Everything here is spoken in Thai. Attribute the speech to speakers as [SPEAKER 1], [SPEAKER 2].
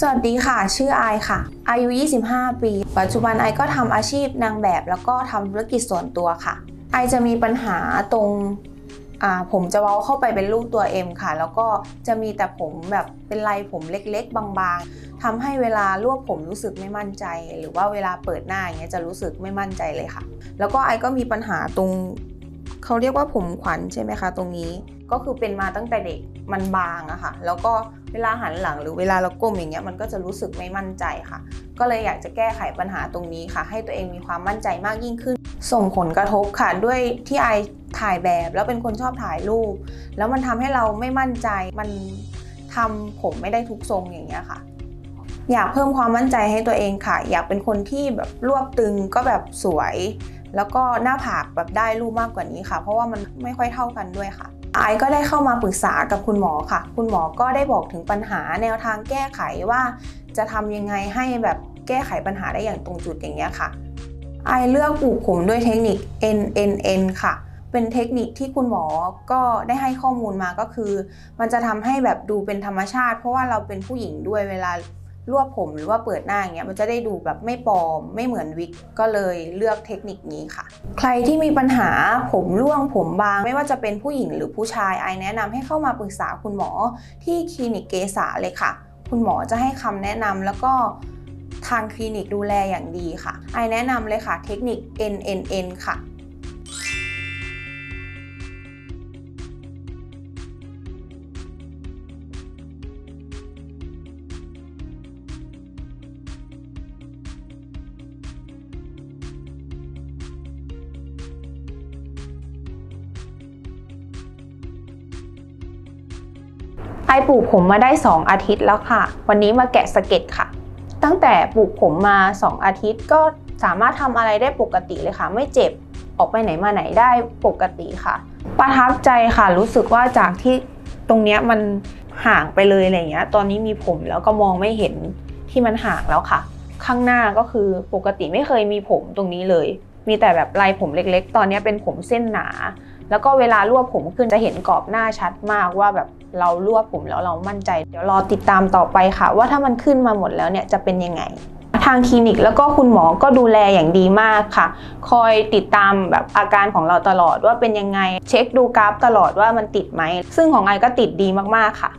[SPEAKER 1] สวัสดีค่ะ ชื่อไอค่ะ อายุ 25 ปี ปัจจุบันไอก็ทำอาชีพนางแบบ แล้วก็ทำธุรกิจส่วนตัวค่ะ ไอจะมีปัญหาตรงอ่าผมจะเว้าเข้าไปเป็นรูปตัว M ค่ะ แล้วก็จะมีแต่ผมแบบเป็นลายผมเล็ก ๆ บางๆทำให้เวลารวบผมรู้สึกไม่มั่นใจ หรือว่าเวลาเปิดหน้าอย่างเงี้ยจะรู้สึกไม่มั่นใจเลยค่ะ แล้วก็ไอก็มีปัญหาตรง เขาเรียกว่าผมขวัญใช่ไหมคะ ตรงนี้ก็คือเป็นมาตั้งแต่เด็กมันบางอะค่ะ แล้วก็เวลาหันหลังหรือเวลาเราก้มอย่างเงี้ยมันก็จะรู้สึกไม่มั่นใจค่ะ ก็เลยอยากจะแก้ไขปัญหาตรงนี้ค่ะ ให้ตัวเองมีความมั่นใจมากยิ่งขึ้น ส่งผลกระทบค่ะด้วยที่ไอถ่ายแบบแล้วเป็นคนชอบถ่ายรูป แล้วมันทำให้เราไม่มั่นใจมันทำผมไม่ได้ทุกทรงอย่างเงี้ยค่ะ อยากเพิ่มความมั่นใจให้ตัวเองค่ะ อยากเป็นคนที่แบบรวบตึงก็แบบสวย แล้วก็หน้าผากแบบได้รูปมากกว่านี้ค่ะ เพราะว่ามันไม่ค่อยเท่ากันด้วยค่ะไอก็ได้เข้ามาปรึกษากับคุณหมอค่ะ คุณหมอก็ได้บอกถึงปัญหาแนวทางแก้ไขว่า จะทำยังไงให้แบบแก้ไขปัญหาได้อย่างตรงจุดอย่างเงี้ยค่ะไอเลือกปลูกผมด้วยเทคนิค NNN ค่ะ เป็นเทคนิคที่คุณหมอก็ได้ให้ข้อมูลมาก็คือ มันจะทำให้แบบดูเป็นธรรมชาติ เพราะว่าเราเป็นผู้หญิงด้วยเวลา รวบผมหรือว่าเปิดหน้าอย่างเงี้ยมันจะได้ดูแบบไม่ปลอม ไม่เหมือนวิกก็เลยเลือกเทคนิคนี้ค่ะ ใครที่มีปัญหาผมร่วงผมบาง ไม่ว่าจะเป็นผู้หญิงหรือผู้ชายไอแนะนำให้เข้ามาปรึกษาคุณหมอที่คลินิกเกษาเลยค่ะ คุณหมอจะให้คำแนะนำแล้วก็ทางคลินิกดูแลอย่างดีค่ะไอแนะนำเลยค่ะเทคนิค NNN ค่ะ ไอปลูกผมมาได้ 2 อาทิตย์แล้วค่ะ วันนี้มาแกะสเก็ตค่ะ ตั้งแต่ปลูกผมมา 2 อาทิตย์ก็สามารถทำอะไรได้ปกติเลยค่ะ ไม่เจ็บออกไปไหนมาไหนได้ปกติค่ะ ประทับใจค่ะ รู้สึกว่าจากที่ตรงเนี้ยมันห่างไปเลยอะไรเงี้ย ตอนนี้มีผมแล้วก็มองไม่เห็นที่มันห่างแล้วค่ะ ข้างหน้าก็คือปกติไม่เคยมีผมตรงนี้เลย มีแต่แบบลายผมเล็กๆ ตอนนี้เป็นผมเส้นหนา แล้วก็เวลารวบผมขึ้นจะเห็นกรอบหน้าชัดมากว่าแบบเรารวบผมแล้วเรามั่นใจ เดี๋ยวรอติดตามต่อไปค่ะ ว่าถ้ามันขึ้นมาหมดแล้วเนี่ยจะเป็นยังไง ทางคลินิกแล้วก็คุณหมอก็ดูแลอย่างดีมากค่ะ คอยติดตามแบบอาการของเราตลอดว่าเป็นยังไง เช็คดูกราฟตลอดว่ามันติดไหม ซึ่งของไอก็ติดดีมากๆค่ะ